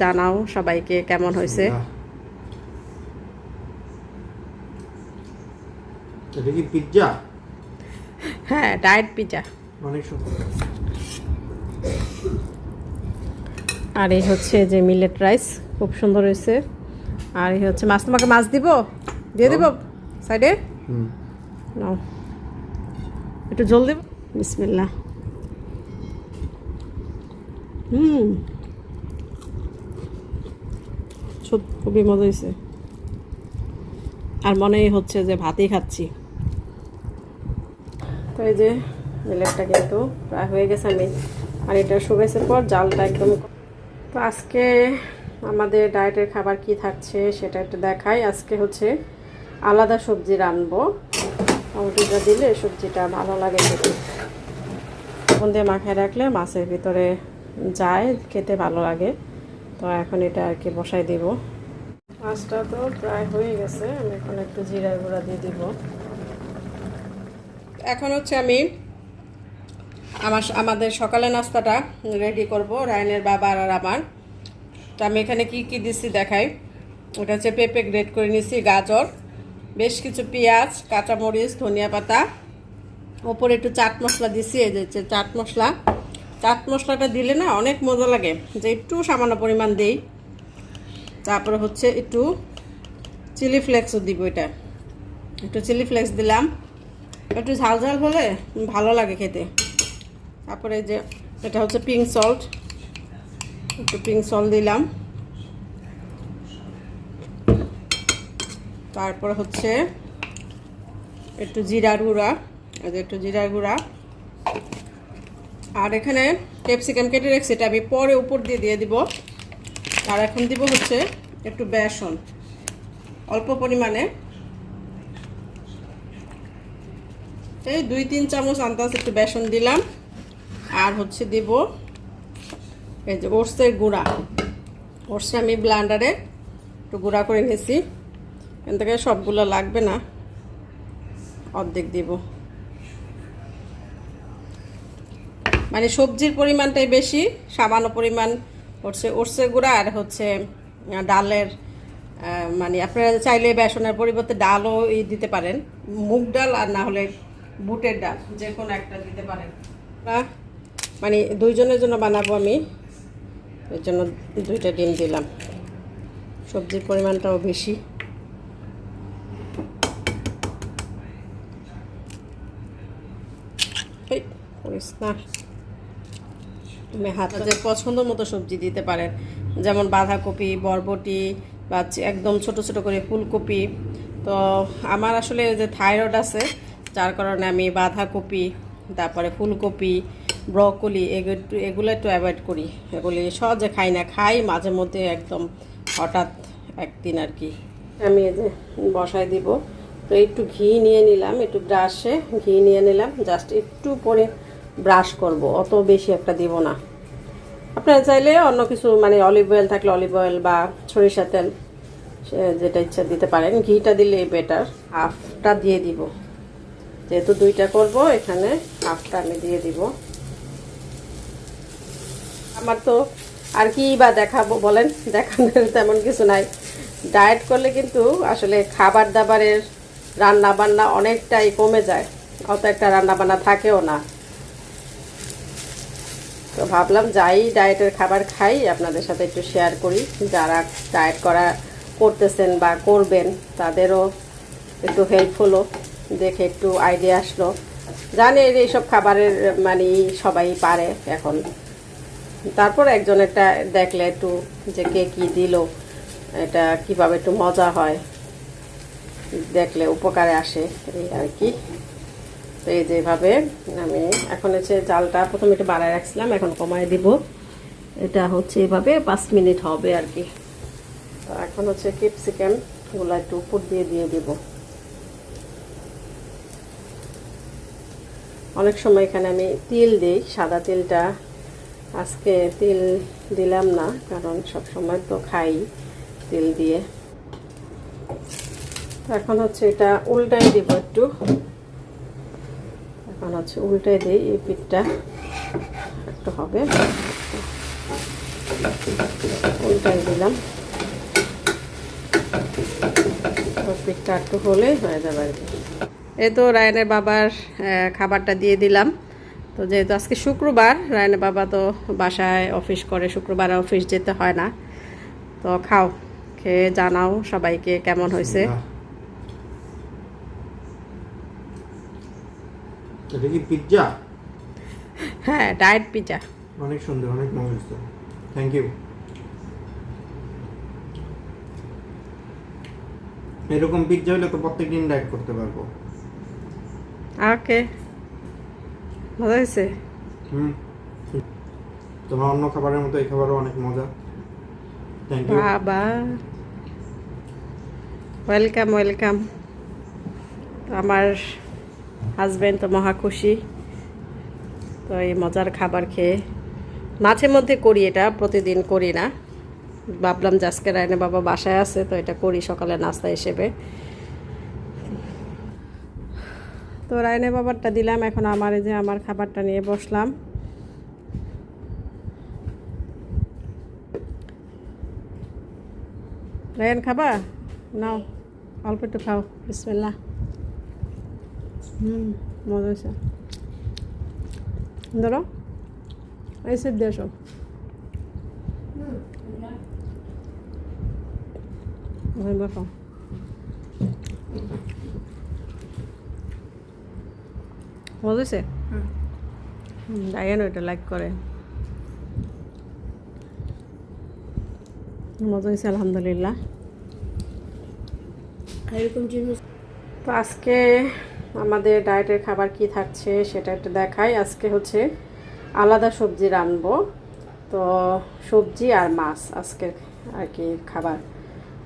জানাও সবাইকে কেমন হয়েছে। এটা কি পিৎজা হ্যাঁ ডায়েট অনেক আর এই হচ্ছে যে মিলেট রাইস খুব সুন্দর হয়েছে। আর এই হচ্ছে মাছ। তোমাকে মাছ দিব? দিয়ে দিব? সাইডে? নাও। একটু জল দেব? বিসমিল্লা হুম। খুবই মজা হয়েছে আর মনেই হচ্ছে যে ভাতই খাচ্ছি। তো এই যে মিলেটটা কিন্তু প্রায় হয়ে গেছে আমি। পানিটা শুকাইছে পর জালটা একদম তো আজকে আমাদের ডায়েটের খাবার কি থাকছে সেটা একটু দেখাই। আজকে হচ্ছে আলাদা সবজি রানবো। টমেটোটা দিলে সবজিটা ভালো লাগে খেতে। তখন দিয়ে মাখায় রাখলে মাছের ভিতরে যায়, খেতে ভালো লাগে। তো এখন এটা আর কি বসাই দিব। মাছটা তো প্রায় হয়ে গেছে, আমি এখন একটু জিরার গুঁড়া দিয়ে দিব। এখন হচ্ছে আমি আমার আমাদের সকালে নাস্তাটা রেডি করব, রায়নের বাবার আর আমার। তো আমি এখানে কি কি দিচ্ছি দেখাই। ওটা হচ্ছে পেঁপে গ্রেট করে নিছি, গাজর, বেশ কিছু পেঁয়াজ, কাঁচামরিচ, ধনিয়া পাতা। ওপরে একটু চাট মশলা দিছি, এই যে চাট মশলা। চাট মশলাটা দিলে না অনেক মজা লাগে। যে একটু সামান্য পরিমাণ দেই। তারপরে হচ্ছে একটু চিলি ফ্লেক্সও দিব এটা। একটু চিলি ফ্লেক্স দিলাম। একটু ঝাল ঝাল হলে ভালো লাগে খেতে। তারপরে যে এটা হচ্ছে পিঙ্ক সল্ট একটু পিঙ্ক সল্ট দিলাম। তারপর হচ্ছে একটু জিরার গুঁড়া। একটু জিরার গুঁড়া। আর এখানে ক্যাপসিকাম কেটে রেখেছি এটা আমি পরে উপর দিয়ে দিয়ে দিব। আর এখন দিব হচ্ছে একটু বেসন। অল্প পরিমাণে। এই দুই, তিন চামচ আন্দাজ একটু বেসন দিলাম। আর হচ্ছে দিব এই যে ওটসের গুঁড়া। ওটসে আমি ব্লান্ডারে একটু গুঁড়া করে নিয়েছি। এখান থেকে সবগুলো লাগবে না। অর্ধেক দিব। মানে সবজির পরিমাণটাই বেশি, সামান্য পরিমাণ হচ্ছে ওটসের গুঁড়া আর হচ্ছে ডালের মানে আপনারা চাইলে বেসনের পরিবর্তে ডালও ই দিতে পারেন। মুগ ডাল আর না হলে বুটের ডাল, যে কোনো একটা দিতে পারেন। মানে দুইজনের জন্য বানাবো আমি। এর জন্য দুইটা ডিম দিলাম। সবজির পরিমাণটাও বেশি। না। তুমি হাতে পছন্দ মতো সবজি দিতে পারেন। যেমন বাঁধাকপি বরবটি বা একদম ছোট ছোট করে ফুলকপি। তো আমার আসলে যে থাইরয়েড আছে যার কারণে আমি বাঁধাকপি তারপরে ফুলকপি ব্রকলি এগুলো এগুলো একটু অ্যাভয়েড করি। এগুলি সহজে খাই না খাই মাঝে মধ্যে একদম হঠাৎ একদিন আর কি। আমি এই যে বসায় দিব। তো একটু ঘি নিয়ে নিলাম একটু ব্রাশে ঘি নিয়ে নিলাম জাস্ট একটু পরে ব্রাশ করব, অত বেশি একটা দিব না। আপনারা চাইলে অন্য কিছু মানে অলিভ অয়েল থাকলে অলিভ অয়েল বা সরিষা তেল যেটা ইচ্ছা দিতে পারেন। ঘিটা দিলে বেটার হাফটা দিয়ে দিব। যেহেতু দুইটা করব, এখানে হাফটা আমি দিয়ে দিব। আমার তো আর কি বা দেখাবো বলেন? দেখানোর তেমন কিছু নাই। ডায়েট করলে কিন্তু আসলে খাবার দাবারের রান্না বান্না অনেকটাই কমে যায়। অত একটা রান্না বান্না থাকেও না। তো ভাবলাম যাই ডায়েটের খাবার খাই, আপনাদের সাথে একটু শেয়ার করি। যারা ডায়েট করা করতেছেন বা করবেন, তাদেরও একটু হেল্প হেল্পফুলও দেখে একটু আইডিয়া আসলো। জানে এইসব খাবারের মানে সবাই পারে এখন। তারপর একজন একটা দেখলে একটু যে কে কী দিল, এটা কীভাবে একটু মজা হয়, দেখলে উপকারে আসে, এই আর কি। তো এই যেভাবে আমি এখন হচ্ছে জালটা প্রথমে একটু বাড়ায় রাখছিলাম, এখন কমায় দিব। এটা হচ্ছে এভাবে পাঁচ মিনিট হবে আর কি। তো এখন হচ্ছে ক্যাপসিকামগুলো একটু উপর দিয়ে দিয়ে দিব। অনেক সময় এখানে আমি তিল দিই, সাদা তিলটা আজকে তিল দিলাম না, কারণ সব সময় তো খাই তিল দিয়ে। তো এখন হচ্ছে এটা উল্টাই দিব একটু। এখন হচ্ছে উল্টাই দিই এই পিঠটা। একটু হবে। উল্টাই দিলাম। পিঠটা একটু হলেই হয়ে যাবে আর কি। এই তো রায়নের বাবার খাবারটা দিয়ে দিলাম। তো যেহেতু আজকে শুক্রবার, রায়নের বাবা তো বাসায় অফিস করে, শুক্রবার অফিস যেতে হয় না। তো খাও, খেয়ে জানাও সবাইকে কেমন হয়েছে। এটা কি পিৎজা হ্যাঁ ডায়েট পিজা অনেক সুন্দর অনেক মজা থ্যাংক ইউ এরকম পিৎজা হলে তো প্রত্যেক দিন ডায়েট করতে পারব। ওকে মজা হয়েছে? হুম। তোমার অন্য খাবারের মতো এই খাবারও অনেক মজা। থ্যাংক ইউ বাবা। ওয়েলকাম ওয়েলকাম আমার হাজব্যান্ড তো মহা খুশি। তো এই মজার খাবার খেয়ে মাঝে মধ্যে করি এটা, প্রতিদিন করি না। ভাবলাম যে আজকে রায়নে বাবা বাসায় আছে, তো এটা করি সকালে নাস্তা হিসেবে। তো রায়নে বাবারটা দিলাম, এখন আমার যে আমার খাবারটা নিয়ে বসলাম। রায়ন খাবা? নাও, অল্প একটু খাও বিসমিল্লা হুম মজা হয়েছে। ধরো এই সেট দিয়ে আসো। ওখানে বসো। মজা হয়েছে? ডায়ানো এটা লাইক করে। মজা হয়েছে আলহামদুলিল্লাহ। এরকম জিনিস তো আজকে আমাদের ডায়েটের খাবার কি থাকছে সেটা একটু দেখাই। আজকে হচ্ছে আলাদা সবজি রানবো তো সবজি আর মাছ আজকের আর কি খাবার।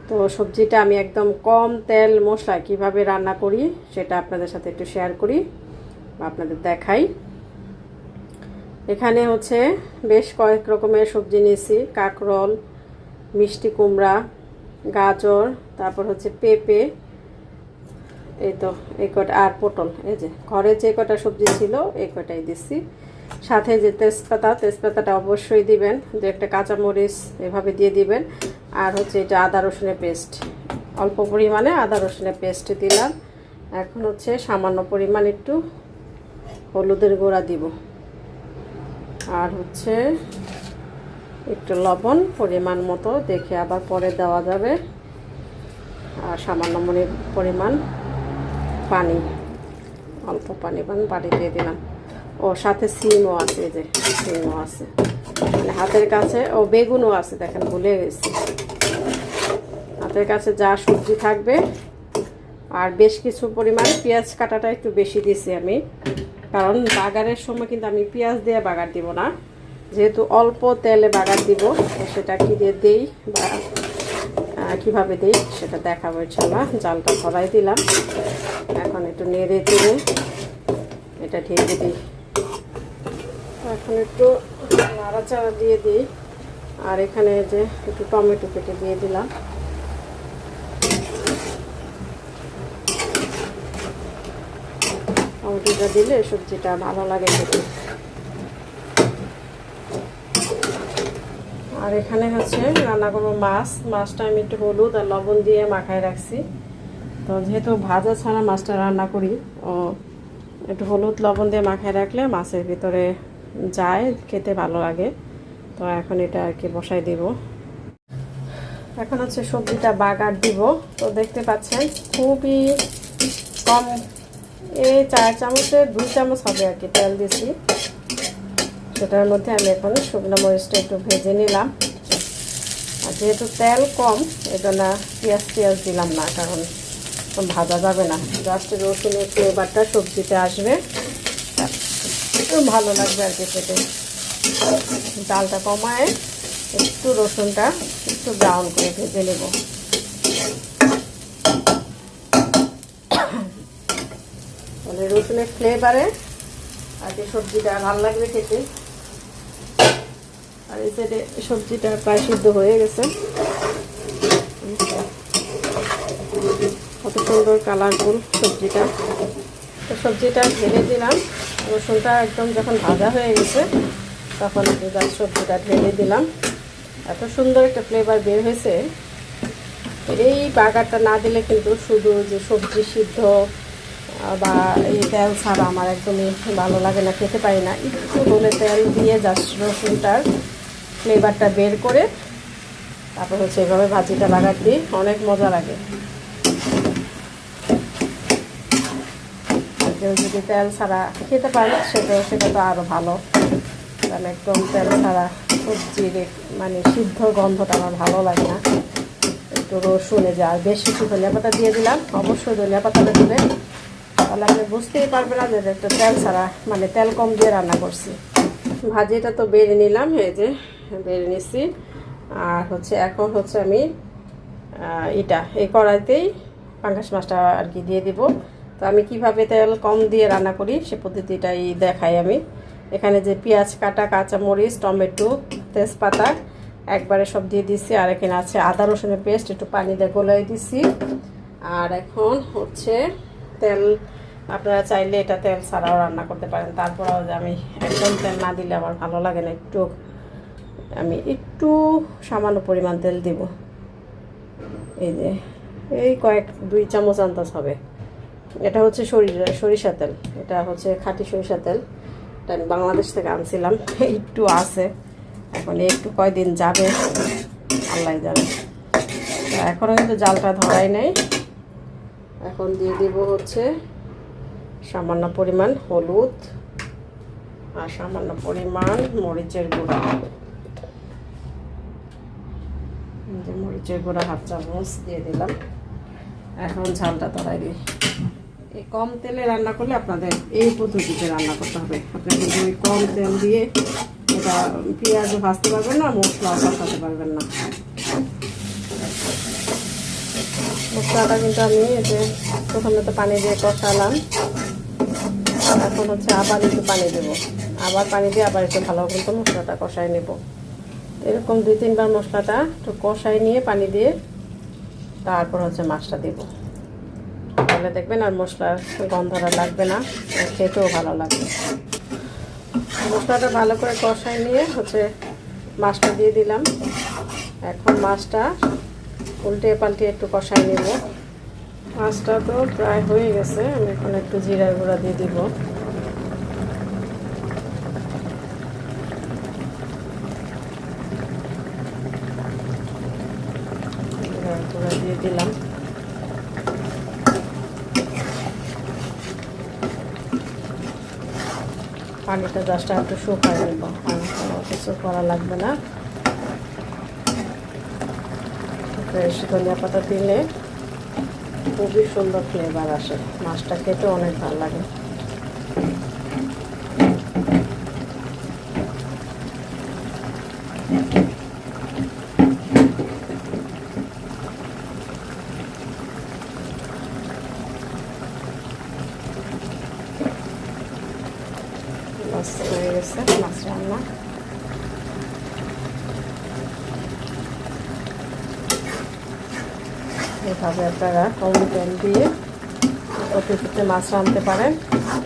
তো সবজিটা আমি একদম কম তেল মশলা কীভাবে রান্না করি সেটা আপনাদের সাথে একটু শেয়ার করি আপনাদের দেখাই। এখানে হচ্ছে বেশ কয়েক রকমের সবজি নিয়েছি। কাঁকরোল, মিষ্টি কুমড়া, গাজর, তারপর হচ্ছে পেঁপে এই তো, এই কটা আর পটল, এই যে, ঘরে যে কটা সবজি ছিল, এই কটাই দিচ্ছি সাথে যে তেজপাতা, তেজপাতাটা অবশ্যই দিবেন, দু একটা কাঁচামরিচ এভাবে দিয়ে দিবেন। আর হচ্ছে এটা আদা রসুনের পেস্ট, অল্প পরিমাণে আদা রসুনের পেস্ট দিলাম। এখন হচ্ছে সামান্য পরিমাণ একটু হলুদের গোড়া দিব। আর হচ্ছে একটু লবণ পরিমাণ মতো, দেখে আবার পরে দেওয়া যাবে। আর সামান্য মনে, পরিমাণ পানি, অল্প পানি পান পানি দিয়ে দিলাম। ও, সাথে সিমও আছে যে, সিমও আছে। মানে হাতের কাছে, ও, বেগুনও আছে, দেখেন, ভুলে গেছি। হাতের কাছে যা সবজি থাকবে, আর বেশ কিছু পরিমাণ পেঁয়াজ কাটাটা একটু বেশি দিছি আমি। কারণ বাগারের সময় কিন্তু আমি পেঁয়াজ দিয়ে বাগার দিব না। যেহেতু অল্প তেলে বাগার দিব সেটা কি দিয়ে দেই বা কীভাবে দিই সেটা দেখাবো ইনশাল্লাহ জালটা ধরাই দিলাম। এখন একটু নেড়ে দিয়ে এটা ঢেকে দিই। এখন একটু নাড়াচাড়া দিয়ে দিই। আর এখানে যে একটু টমেটো কেটে দিয়ে দিলাম। টমেটোটা দিলে সবজিটা ভালো লাগে খেতে। আর এখানে হচ্ছে রান্না করব মাছ। মাছটা আমি একটু হলুদ আর লবণ দিয়ে মাখায় রাখছি। তো যেহেতু ভাজা ছাড়া মাছটা রান্না করি, ও একটু হলুদ লবণ দিয়ে মাখায় রাখলে মাছের ভিতরে যায়, খেতে ভালো লাগে। তো এখন এটা আর কি বসাই দিব। এখন হচ্ছে সবজিটা বাগার দিব। তো দেখতে পাচ্ছেন, খুবই কম, এই চার চামচের দুই চামচ হবে আর কি তেল দিছি। সেটার মধ্যে আমি এখন শুকনো মরিচটা একটু ভেজে নিলাম। আর যেহেতু তেল কম, এজন্য পেঁয়াজ টিয়াজ দিলাম না, কারণ ভাজা যাবে না। জাস্ট রসুনের ফ্লেভারটা সবজিতে আসবে। একটু ভালো লাগবে আর কি খেতে। ডালটা কমায়, একটু রসুনটা একটু ব্রাউন করে ভেজে নেব। তাহলে রসুনের ফ্লেভারে আর কি সবজিটা ভালো লাগবে খেতে। এই সাইডে সবজিটা প্রায় সিদ্ধ হয়ে গেছে। কত সুন্দর কালারফুল সবজিটা। তো সবজিটা ঢেলে দিলাম। রসুনটা একদম যখন ভাজা হয়ে গেছে, তখন জাস্ট সবজিটা ঢেলে দিলাম। এত সুন্দর একটা ফ্লেভার বের হয়েছে। এই বার্গারটা না দিলে কিন্তু শুধু যে সবজি সিদ্ধ বা এই তেল ছাড়া আমার একদমই ভালো লাগে না, খেতে পারি না। একটু হলে তেল দিয়ে জাস্ট রসুনটার ফ্লেভারটা বের করে তারপর হচ্ছে এভাবে ভাজিটা দিই অনেক মজা লাগে। কেউ যদি তেল ছাড়া খেতে পারে, সেটা সেটা তো আরও ভালো। কারণ একদম তেল ছাড়া সবজির মানে সিদ্ধ গন্ধটা আমার ভালো লাগে না। একটু রসুনে যা বেশ কিছু ধনিয়া পাতা দিয়ে দিলাম। অবশ্যই ধনিয়া পাতাটা দিবেন। তাহলে আপনি বুঝতেই পারবে না যে একটা তেল ছাড়া মানে তেল কম দিয়ে রান্না করছি। ভাজিটা তো বেড়ে নিলাম, এই যে বেড়ে নিছি। আর হচ্ছে এখন হচ্ছে আমি এটা এই কড়াইতেই পাঙ্গাস মাছটা আর কি দিয়ে দিব। তো আমি কীভাবে তেল কম দিয়ে রান্না করি সে পদ্ধতিটাই দেখাই আমি। এখানে যে পেঁয়াজ কাটা, কাঁচামরিচ, টমেটো, তেজপাতা, একবারে সব দিয়ে দিছি। আর এখানে আছে আদা রসুনের পেস্ট, একটু পানি দিয়ে গলাই দিছি। আর এখন হচ্ছে তেল, আপনারা চাইলে এটা তেল ছাড়াও রান্না করতে পারেন। তারপরেও যে আমি একদম তেল না দিলে আমার ভালো লাগে না, একটু আমি একটু সামান্য পরিমাণ তেল দিব। এই যে, এই কয়েক, দুই চামচ আন্দাজ হবে। এটা হচ্ছে সরিষা তেল। এটা হচ্ছে খাঁটি সরিষা তেল। এটা আমি বাংলাদেশ থেকে আনছিলাম। একটু আছে। এখন একটু কয়দিন যাবে, আল্লাহ তো এখনও কিন্তু জালটা ধরাই নাই। এখন দিয়ে দিব হচ্ছে সামান্য পরিমাণ হলুদ আর সামান্য পরিমাণ মরিচের গুঁড়া। মরিচের গুঁড়া হাফ চামচ দিয়ে দিলাম। এখন ঝালটা তরাই দিই। এই কম তেলে রান্না করলে আপনাদের এই পদ্ধতিতে রান্না করতে হবে। আপনি কিন্তু ওই কম তেল দিয়ে এটা পেঁয়াজও ভাজতে পারবেন না মশলাও কষাতে পারবেন না। মশলাটা কিন্তু আমি যে প্রথমে তো পানি দিয়ে কষালাম। এখন হচ্ছে আবার একটু পানি দেবো। আবার পানি দিয়ে আবার একটু ভালো কিন্তু মশলাটা কষাই নেব। এরকম দুই তিনবার মশলাটা একটু কষাই নিয়ে পানি দিয়ে তারপর হচ্ছে মাছটা দেব। তাহলে দেখবেন আর মশলার গন্ধটা লাগবে না খেতেও ভালো লাগবে। মশলাটা ভালো করে কষাই নিয়ে হচ্ছে মাছটা দিয়ে দিলাম। এখন মাছটা উল্টে পাল্টে একটু কষাই নেব। মাছটা তো প্রায় হয়ে গেছে, আমি এখন একটু জিরার গুঁড়া দিয়ে দিব। জিরার দিয়ে দিলাম। পানিটা জাস্ট একটু শুকায় নেব। পানি কিছু করা লাগবে না। ফ্রেশ ধনিয়া পাতা দিলে খুবই সুন্দর ফ্লেভার আসে। মাছটা খেতে অনেক ভালো লাগে। মাছ হয়ে গেছে মাছ রান্না এভাবে আপনারা কম তেল দিয়ে পদ্ধতিতে মাছ রাঁধতে পারেন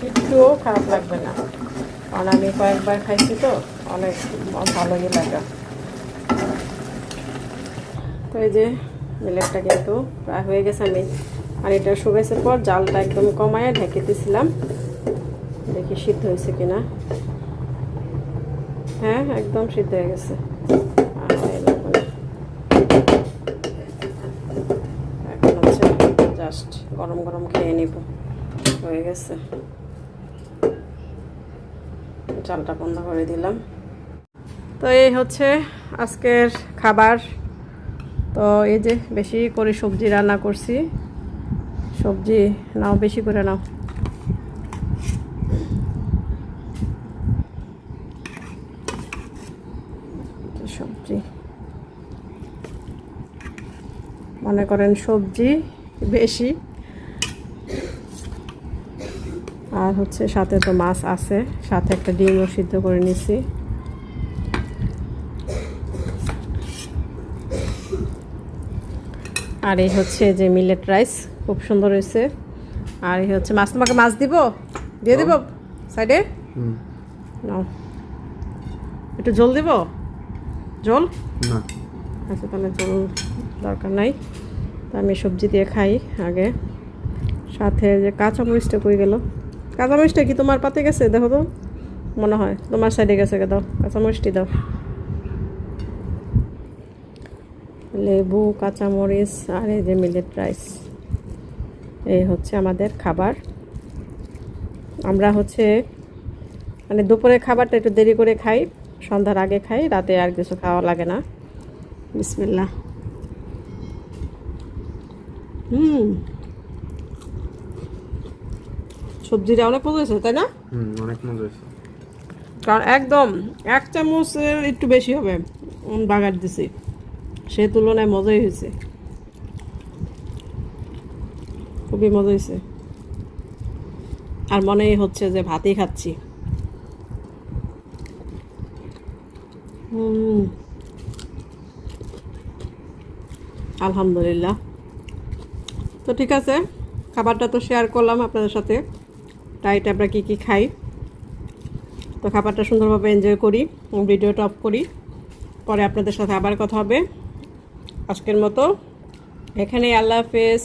একটুও খারাপ লাগবে না কারণ আমি কয়েকবার খাইছি তো অনেক ভালোই লাগে তো এই যে মিলেটটা কিন্তু প্রায় হয়ে গেছে আমি পানিটা শুকাইছে পর জালটা একদম কমায় ঢেকে দিয়েছিলাম দেখি সিদ্ধ হয়েছে কিনা? হ্যাঁ একদম সিদ্ধ হয়ে গেছে। এখন হচ্ছে জাস্ট গরম গরম খেয়ে নিব। হয়ে গেছে। চালটা বন্ধ করে দিলাম। তো এই হচ্ছে আজকের খাবার। তো এই যে বেশি করে সবজি রান্না করছি। সবজি নাও, বেশি করে নাও সবজি মনে করেন সবজি বেশি। আর হচ্ছে সাথে তো মাছ আছে সাথে একটা ডিমও সিদ্ধ করে নিছি। আর এই হচ্ছে যে মিলেট রাইস খুব সুন্দর হয়েছে। আর এই হচ্ছে মাছ তোমাকে মাছ দিব? দিয়ে দিব সাইডে? একটু জল দিব? জল? না। আচ্ছা তাহলে জল দরকার নাই। তা আমি সবজি দিয়ে খাই আগে। সাথে যে কাঁচামরিচটা কই গেল? কাঁচামরিচটা কি তোমার পাতে গেছে? দেখো তো। মনে হয়। তোমার সাইডে গেছে দাও। কাঁচামরিচটি দাও। লেবু, কাঁচামরিচ আর এই যে মিলেট রাইস। এই হচ্ছে আমাদের খাবার। আমরা হচ্ছে মানে দুপুরে খাবারটা একটু দেরি করে খাই, সন্ধ্যার আগে খাই, রাতে আর কিছু খাওয়া লাগে না। বিসমিল্লা হুম। সবজিটা অনেক মজা হয়েছে তাই না? হুম অনেক মজা হয়েছে। কারণ একদম এক চামচের একটু বেশি হবে বাগার দিছি। সে তুলনায় মজাই হয়েছে। খুবই মজা হয়েছে। আর মনেই হচ্ছে যে ভাতই খাচ্ছি। হুম। আলহামদুলিল্লাহ। তো ঠিক আছে, খাবারটা তো শেয়ার করলাম আপনাদের সাথে। ডাইট আমরা কী কী খাই? তো খাবারটা সুন্দরভাবে এনজয় করি ভিডিও টপ করি। পরে আপনাদের সাথে আবার কথা হবে। আজকের মতো, এখানেই আল্লাহ হাফেজ।